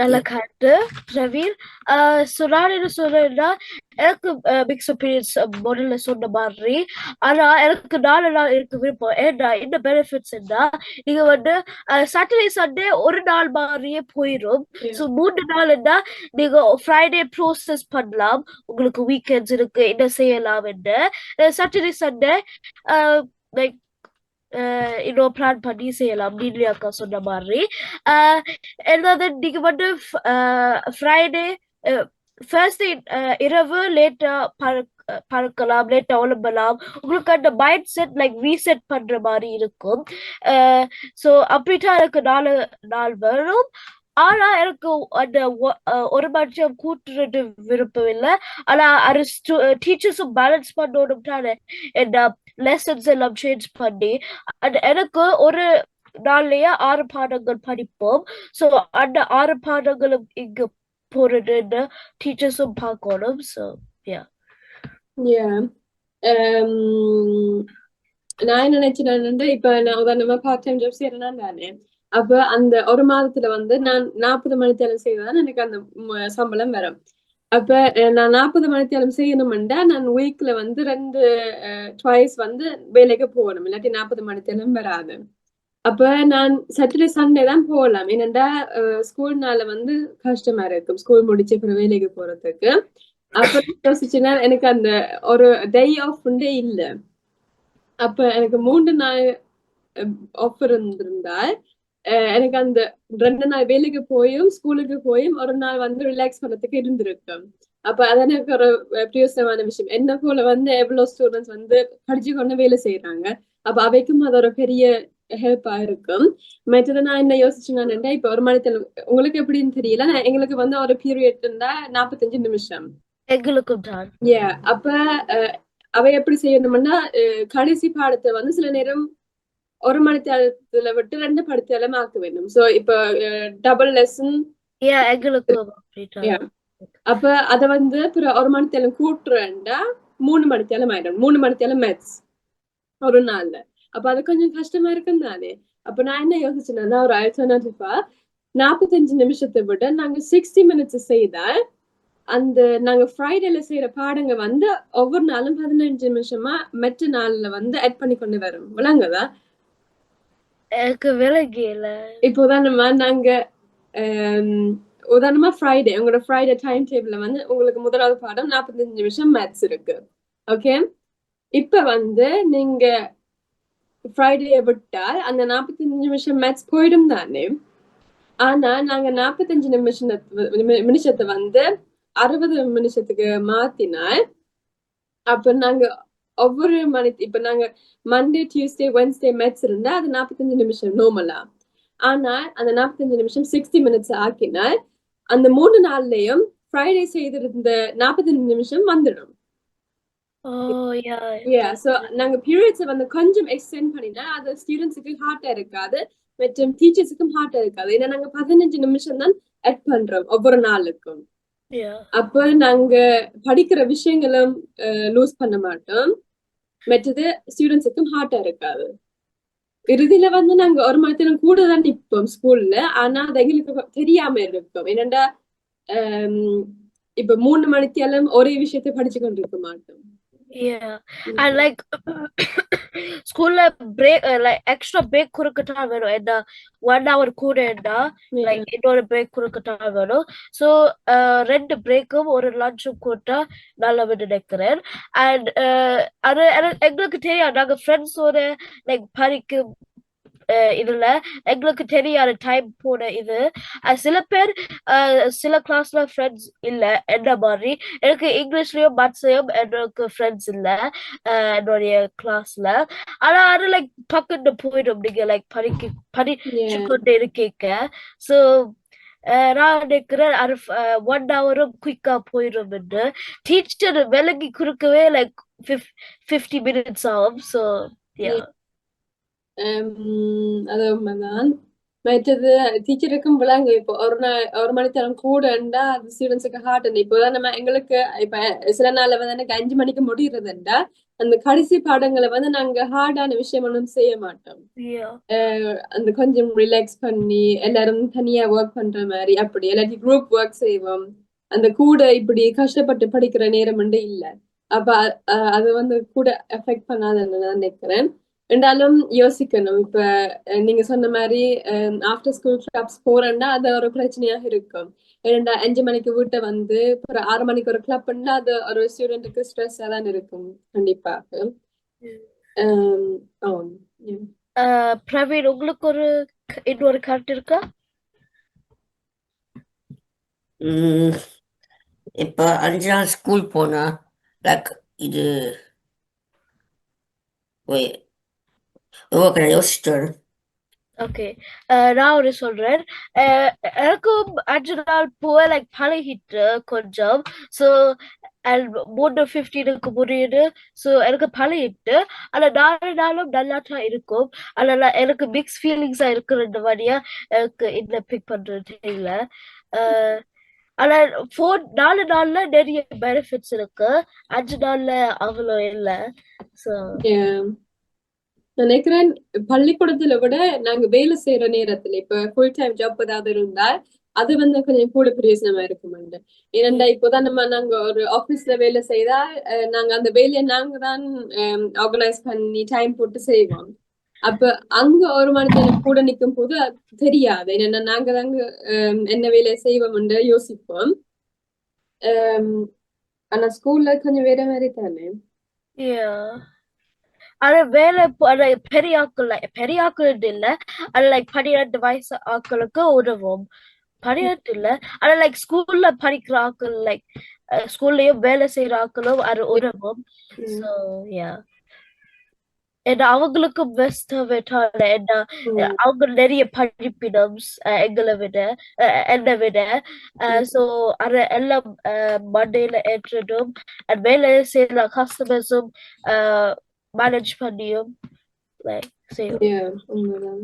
நல்ல கருத்து. பிரவீன் ஆஹ் so நான் என்ன சொல்றேன்னா எனக்கு மிக்ஸ் ஒப்பீனியன்ஸ் முதல்ல சொன்ன மாதிரி. ஆனா எனக்கு நாலு நாள் இருக்கு விருப்பம். ஏன்னா இந்த பெனிஃபிட்ஸ் என்ன நீங்க வந்து சாட்டர்டே சண்டே ஒரு நாள் மாதிரியே போயிடும். ஸோ மூணு நாள் என்ன நீங்க ஃப்ரைடே ப்ரோசஸ் பண்ணலாம். உங்களுக்கு வீக்கெண்ட்ஸ் இருக்கு. என்ன செய்யலாம் என்ன? சாட்டர்டே சண்டே லைக் இன்னும் பிளான் பண்ணி செய்யலாம். நீலி அக்கா சொன்ன மாதிரி. ஆஹ் என்னது நீங்க வந்து ஃப்ரைடே ஃபர்ஸ்ட் இரவு லேட்டா பறக்கலாம் லேட்டா உழம்பலாம் உங்களுக்கு அந்த மைண்ட் செட் லைக் ரீசெட் பண்ற மாதிரி இருக்கும். ஸோ அப்படிட்டா எனக்கு நாலு நாள் வரும். ஆனா எனக்கு அந்த ஒரு மனுஷன் கூட்டுறது விருப்பம் இல்லை. ஆனா அது டீச்சர்ஸும் பேலன்ஸ் பண்ணணும் தானே என்ன லெசன்ஸ் எல்லாம் சேஞ்ச் பண்ணி அது எனக்கு ஒரு நாள்லயே ஆறு பாடங்கள் படிப்போம். ஸோ அந்த ஆறு பாடங்களும் இங்க போறதுன்னு டீச்சர்ஸும் பார்க்கணும். ஸோ யா um, நான் என்ன நினைச்சேன்னா இப்ப நான் உதாரணமா பார்ட் டைம் ஜாப் செய்யறேன்னா தானே அப்ப அந்த ஒரு மாதத்துல வந்து நான் நாற்பது மணித்தேலம் செய்தாதான் எனக்கு அந்த சம்பளம் வரும். அப்ப நான் நாற்பது மணித்தேலம் செய்யணும்டா நான் வீக்ல வந்து ரெண்டு ட்வைஸ் வந்து வேலைக்கு போகணும். இல்லாட்டி நாற்பது மணித்தேலம் வராது. அப்ப நான் சாட்டர்டே சண்டே தான் போகலாம். ஏனென்றா ஸ்கூல்னால வந்து கஷ்டமா இருக்கும். ஸ்கூல் முடிச்சு அப்புறம் வேலைக்கு போறதுக்கு. அப்புறம் யோசிச்சுன்னா எனக்கு அந்த ஒரு டே ஆஃப் உண்டே இல்ல. அப்ப எனக்கு மூன்று நாள் ஆஃபர் இருந்திருந்தால் எனக்கு அந்த ரெண்டு நாள் வேலைக்கு போயும் ஸ்கூலுக்கு போயும் ஒரு நாள் வந்து ரிலாக்ஸ் பண்ணதுக்கு இருந்திருக்கும் அப்ப அது எனக்கு ஒரு அஹ், பிரயோசனமான விஷயம் என்ன போல வந்து எவ்வளவு ஸ்டூடெண்ட்ஸ் வந்து படிச்சு கொண்டு வேலை செய்யறாங்க அப்ப அவைக்கும் அது ஒரு பெரிய ஹெல்ப்பா இருக்கும் மற்றது நான் என்ன யோசிச்சுன்னா இப்ப ஒரு மணித்தல் உங்களுக்கு எப்படின்னு தெரியல எங்களுக்கு வந்து ஒரு பீரியட் இருந்தா நாற்பத்தஞ்சு நிமிஷம் Yeah, அப்ப அவை எப்படி செய்யணும்னா கடைசி பாடத்தை வந்து சில நேரம் ஒரு மணித்தேலத்துல விட்டு ரெண்டு படித்தேலம் ஆக்க வேண்டும். சோ இப்ப டபுள் லெசன். அப்ப அத வந்து ஒரு மணித்தேலம் கூட்டுறேன்டா மூணு மணித்தேலம் ஆயிடும். மூணு மணித்தேலம் மேத்ஸ் ஒரு நாள்ல. அப்ப அது கொஞ்சம் கஷ்டமா இருக்கும் தானே? அப்ப நான் என்ன யோசிச்சேன்னா ஒரு அல்டர்னேட்டிவா நாற்பத்தஞ்சு நிமிஷத்தை விட நாங்க சிக்ஸ்டி மினிட்ஸ் செய்தால் அந்த நாங்க ஃப்ரைடேல செய்யற பாடங்க வந்து ஒவ்வொரு நாளும் பதினஞ்சு நிமிஷமா மற்ற நாள்ல வந்து ஆட் பண்ணி கொண்டு வரும். விளங்குதா? எனக்கு விலகியல இப்போ um, உதாரணமா நாங்க உதாரணமா ஃப்ரைடே உங்களோட ஃப்ரைடே டைம் டேபிள்ல வந்து உங்களுக்கு முதலாவது பாடம் நாற்பத்தஞ்சு நிமிஷம் மேத்ஸ் இருக்கு. ஓகே இப்ப வந்து நீங்க ஃப்ரைடே விட்டால் அந்த நாற்பத்தஞ்சு நிமிஷம் மேத்ஸ் போயிடும் தானே? ஆனா நாங்க நாற்பத்தஞ்சு நிமிஷம் நிமிஷத்தை வந்து அறுபது நிமிஷத்துக்கு மாத்தினால் அப்ப நாங்க ஒவ்வொரு மணி இப்ப நாங்க மண்டே டியூஸ்டே வென்ஸ்டே மேட்ச் இருந்தா அது நாற்பத்தஞ்சு நிமிஷம் நார்மலா ஆனா அந்த நாற்பத்தஞ்சு நிமிஷம் சிக்ஸ்டி மினிட்ஸ் ஆக்கினால் அந்த மூணு நாள்லயும் ஃப்ரைடே செய்திருந்த நாற்பத்தஞ்சு நிமிஷம் வந்துடும். நாங்க பீரியட்ஸை வந்து கொஞ்சம் எக்ஸ்டெண்ட் பண்ணினா அது ஸ்டூடெண்ட்ஸுக்கு ஹார்ட்டா இருக்காது மற்றும் டீச்சர்ஸுக்கும் ஹார்ட்டா இருக்காது. ஏன்னா நாங்க பதினஞ்சு நிமிஷம் தான் ஆட் பண்றோம் ஒவ்வொரு நாளுக்கும். அப்ப நாங்க படிக்கிற விஷயங்களும் லூஸ் பண்ண மாட்டோம். மற்றது ஸ்டூடெண்ட்ஸுக்கும் ஹார்ட்டா இருக்காது. இறுதியில வந்து நாங்க ஒரு மணி கூட தான் நிற்போம் ஸ்கூல்ல ஆனா அது எங்களுக்கு தெரியாம இருக்கும். என்னண்டா இப்ப மூணு மணித்தேலம் ஒரே விஷயத்தை படிச்சு கொண்டிருக்க மாட்டோம். Yeah, and like ஸ்கூல்ல பிரேக் லைக் எக்ஸ்ட்ரா பிரேக் கொடுக்கட்டா வேணும். என்ன ஒன் ஹவர் கூட என்ன லைக் இன்னொரு பிரேக் கொடுக்கட்டா வேணும். ஸோ ரெண்டு பிரேக்கும் ஒரு லஞ்சும் கொடுத்தா நல்லதுன்னு நினைக்கிறேன். அண்ட் அது எங்களுக்கு தெரியாது. நாங்க ஃப்ரெண்ட்ஸோட லைக் படிக்கும் அஹ் இதுல எங்களுக்கு தெரியாது டைம் போன இது. சில பேர் சில கிளாஸ்ல ஃப்ரெண்ட்ஸ் இல்ல என்ன மாதிரி. எனக்கு இங்கிலீஷ்லயும் மேத்ஸ்லயும் எனக்கு ஃப்ரெண்ட்ஸ் இல்ல என்னுடைய கிளாஸ்ல ஆனா அது லைக் பக்கத்து போயிடும். நீங்க லைக் படிக்க படிச்சு. கொண்டு இருக்கீங்க. ஸோ நான் நினைக்கிறேன் அது ஒன் ஹவரும் குயிக்கா போயிடும் டீச்சர் விலகி கொடுக்கவே லைக் ஃபிஃப்டி மினிட்ஸ் ஆகும். ஸோ அது உண்மைதான் மற்றது டீச்சருக்கும் விளங்கு இப்போ ஒரு நாள் ஒரு மணித்தரம் கூடண்டா அது ஸ்டூடெண்ட்ஸுக்கு ஹார்ட் இப்போ தான் நம்ம எங்களுக்கு இப்ப சில நாள்ல வந்து எனக்கு அஞ்சு மணிக்கு முடியறதுண்டா அந்த கடைசி பாடங்களை வந்து நாங்க ஹார்டான விஷயம் ஒன்றும் செய்ய மாட்டோம். அந்த கொஞ்சம் ரிலாக்ஸ் பண்ணி எல்லாரும் தனியா ஒர்க் பண்ற மாதிரி அப்படி எல்லாத்தையும் குரூப் ஒர்க் செய்வோம் அந்த கூட இப்படி கஷ்டப்பட்டு படிக்கிற நேரம் வந்து இல்ல அப்ப அது வந்து கூட எஃபெக்ட் பண்ணாதுன்னு நான் நினைக்கிறேன் என்றாலும் யோசிக்கணும். இப்ப நீங்க சொன்ன மாதிரி ஆஃப்டர் ஸ்கூல் கிளப்ஸ் போறேன்னா அது ஒரு பிரச்சனையாக இருக்கும். ஏன்னா அஞ்சு மணிக்கு வீட்டை வந்து ஒரு ஆறு மணிக்கு ஒரு கிளப் பண்ணா அது ஒரு ஸ்டூடெண்ட்டுக்கு ஸ்ட்ரெஸ்ஸா தான் இருக்கும் கண்டிப்பாக. பிரவீன் உங்களுக்கு ஒரு இன்னொரு கருத்து இருக்கா? இப்ப அஞ்சு நாள் ஸ்கூல் போனா லைக் இது wait, ஓகே யோசிச்சிட்டு ஓகே நான் ஒரு சொல்றேன். அஹ், எனக்கும் அஞ்சு நாள் போக லைக் பழகிட்டு கொஞ்சம். ஸோ மூணு ஃபிஃப்டீனுக்கு முடியுது. ஸோ எனக்கு பழகிட்டு ஆனா நாலு நாளும் நல்லா தான் இருக்கும். ஆனா எனக்கு மிக்ஸ் ஃபீலிங்ஸா இருக்கிற மாதிரியா எனக்கு இந்த பிக் பண்றது இல்லை ஆனா ஃபோன் நாலு நாள்ல நிறைய பெனிஃபிட்ஸ் இருக்கு. அஞ்சு நாள்ல அவ்வளோ இல்லை. ஸோ நினைக்கிறேன் பள்ளிக்கூடத்துல விட நாங்க வேலை செய்யற நேரத்துல இப்ப ஃபுல் டைம் ஜாப் ஏதாவது இருந்தா அது வந்து கொஞ்சம் கூட பிரயோஜனமா இருக்குமாண்டு ஏனண்டா இப்போதான் நம்ம நாங்க ஒரு ஆபீஸ்ல வேலை செய்தா நாங்க அந்த வேலையை நாங்க தான் ஆர்கனைஸ் பண்ணி டைம் போட்டு செய்வோம். அப்ப அங்க ஒரு மனிதன் கூட நிக்கும் போது அது தெரியாது. ஏன்னா நாங்க தாங்க என்ன வேலையை செய்வோம்னு யோசிப்போம். ஆனா ஸ்கூல்ல கொஞ்சம் வேற மாதிரி தானே? ஆனா வேலை ஆனா பெரிய ஆட்கள் பெரிய ஆட்கள் இல்ல அது லைக் பன்னிரெண்டு வயசு ஆட்களுக்கு உதவும். பன்னிரெண்டு இல்ல ஆனா லைக் ஸ்கூல்ல படிக்கிற ஆட்கள் லைக் ஸ்கூல்லயும் வேலை செய்யற ஆட்களும் அது உதவும். ஸோ யா ஏன்னா அவங்களுக்கும் பெஸ்ட் விட்டால என்ன. அவங்க நிறைய படிப்பினம் அஹ், எங்களை விட என்னை விட. ஸோ அதை எல்லாம் மண்டேல ஏற்றதும் வேலை செய்யற கஸ்டமர்ஸும் மேனேஜ் பண்ணியும் லைக் செய்யும் Yeah, உண்மைதான்